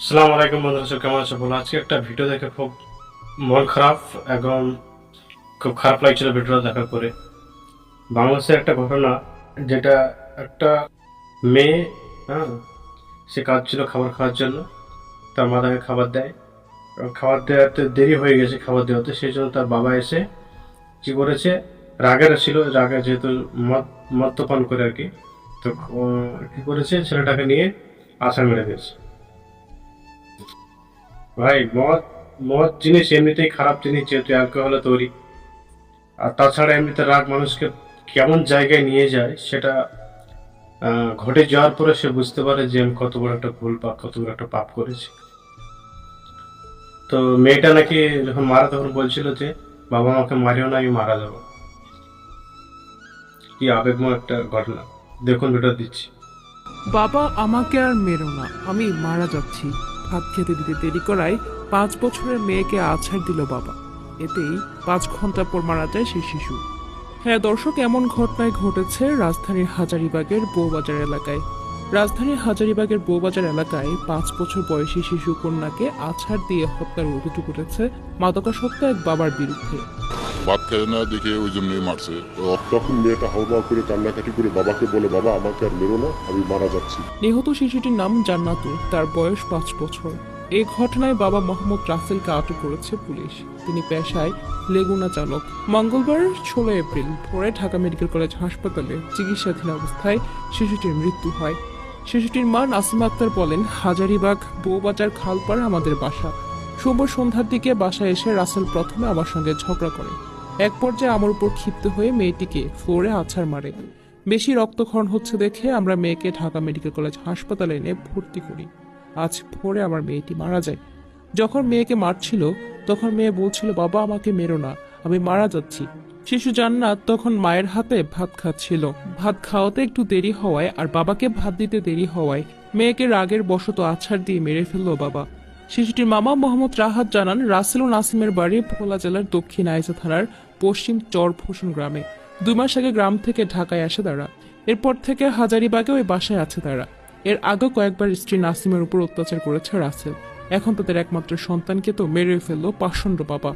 সালাম আলাইকুম বন্ধুরা, সব কেমন আছো? বলো আজকে একটা ভিডিও দেখে খুব মন খারাপ এবং খুব খারাপ লাগছিল ভিডিওটা দেখার পরে। বাংলাদেশের একটা ঘটনা, যেটা একটা মেয়ে হ্যাঁ সে কাজ ছিল খাবার খাওয়ার জন্য। তার মা তাকে খাবার দেয়। খাবার দেওয়াতে দেরি হয়ে গেছে খাবার দেওয়াতে, সেই জন্য তার বাবা এসে কি করেছে? রাগের ছিল, রাগে যেহেতু মদ, মদ্যপান করে আর কি, তো কী করেছে? ছেলেটাকে নিয়ে আছাড় মেরে দিয়েছে। ভাই, মদ মদ জিনিস এমনিতেই খারাপ জিনিস যেহেতু অ্যালকোহলে তৈরি। আর তাছাড়া এমনিতে রাগ মানুষকে কেমন জায়গায় নিয়ে যায় সেটা ঘটে যাওয়ার পরে সে বুঝতে পারে যে আমি কত বড় একটা ভুল বা কত বড় একটা পাপ করেছি। তো মেয়েটা নাকি যখন মারা তখন বলছিল যে, বাবা আমাকে মারিও না, আমি মারা যাব। কি আবেগময় একটা ঘটনা। দেখুন ভিডিও দিচ্ছি। বাবা আমাকে আর মেরো না, আমি মারা যাচ্ছি। ভাত খেতে দিতে দেরি করায় পাঁচ বছরের মেয়েকে আছাড় দিল বাবা। এতেই পাঁচ ঘণ্টা পর মারা যায় সেই শিশু। হ্যাঁ দর্শক, এমন ঘটনায় ঘটেছে রাজধানীর হাজারিবাগের বৌবাজার এলাকায়। রাজধানীর হাজারিবাগের বৌবাজার এলাকায় পাঁচ বছর বয়সী শিশু কন্যাকে আছাড় দিয়ে হত্যার অভিযোগ উঠেছে মাদকাসক্ত এক বাবার বিরুদ্ধে। ভাত খায় না দেখে ওই জন্যই মারছে। তখন মেয়েটা হাওয়া করে কান্নাকাটি করে বাবাকে বলে, বাবা, আমাকে আর মেরো না, আমি মারা যাচ্ছি। নিহত শিশুটির নাম জান্নাতুল, তার বয়স পাঁচ বছর। এই ঘটনায় বাবা মোহাম্মদ রাসেলকে আটক করেছে পুলিশ। তিনি পেশায় লেগুনা চালক। মঙ্গলবার ষোলো এপ্রিল ভোরে ঢাকা মেডিকেল কলেজ হাসপাতালে চিকিৎসাধীন অবস্থায় শিশুটির মৃত্যু হয়। শিশুটির মা নাসিমা আক্তার বলেন, হাজারিবাগ, বউবাজার, খালপাড় আমাদের বাসা। সোমবার সন্ধ্যার দিকে বাসায় এসে রাসেল প্রথমে আমার সঙ্গে ঝগড়া করে। এক পর্যায়ে আমার উপর ক্ষিপ্ত হয়ে মেয়েটিকে ফ্লোরে আছাড় মারে। বেশি রক্তক্ষরণ হচ্ছে দেখে আমরা মেয়েকে ঢাকা মেডিকেল কলেজ হাসপাতালে এনে ভর্তি করি। আজ ভোরে আমার মেয়েটি মারা যায়। যখন মেয়েকে মারছিল, তখন মেয়ে বলছিল, বাবা, আমাকে মেরো না, আমি মারা যাচ্ছি। শিশু জান্নাত তখন মায়ের হাতে ভাত খাচ্ছিল। ভাত খাওয়াতে একটু দেরি হওয়ায় আর বাবাকে ভাত দিতে দেরি হওয়ায় মেয়েকে রাগের বশত আছাড় দিয়ে মেরে ফেলল বাবা। শিশুটির মামা মোহাম্মদ রাহাত জানান রাসেল নাসিমের বাড়ি ভোলা জেলার দক্ষিণ আইসা থানার পশ্চিম চরভূষণ গ্রামে। দুই মাস আগে গ্রাম থেকে ঢাকায় আসে তারা। এরপর থেকে হাজারিবাগে ওই বাসায় আছে তারা। এর আগে কয়েকবার স্ত্রী নাসিমের উপর অত্যাচার করেছে রাসেল। এখন তাদের একমাত্র সন্তানকে তো মেরে ফেলল পাষণ্ড বাবা।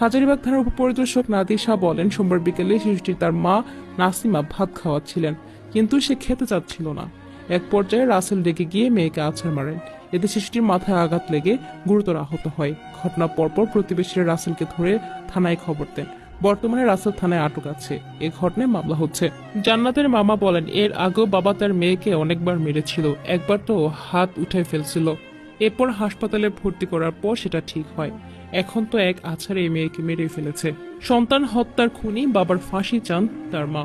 হাজারিবাগ থানার উপপরিদর্শক নাদির শাহ বলেন, সোমবার বিকেলে শিশুটি তার মা নাসিমা ভাত খাওয়াচ্ছিলেন, কিন্তু সে খেতে চাচ্ছিল না। এক পর্যায়ে রাসেল ডেকে গিয়ে মেয়েকে আছাড় মারেন। এতে শিশুটির মাথায় আঘাত লেগে গুরুতর আহত হয়। ঘটনা পরপর প্রতিবেশীরা রাসেলকে ধরে থানায় খবর দেন। বর্তমানে রাসেল থানায় আটক আছে। এ ঘটনায় মামলা হচ্ছে। জান্নাতের মামা বলেন, এর আগেও বাবা তার মেয়েকে অনেকবার মেরেছিল, একবার তো হাত উঠে ফেলছিল। এরপর হাসপাতালে ভর্তি করার পর সেটা ঠিক হয়। এখন তো এক আছাড়ে এই মেয়েকে মেরে ফেলেছে। সন্তান হত্যার খুনি বাবার ফাঁসি চান তার মা।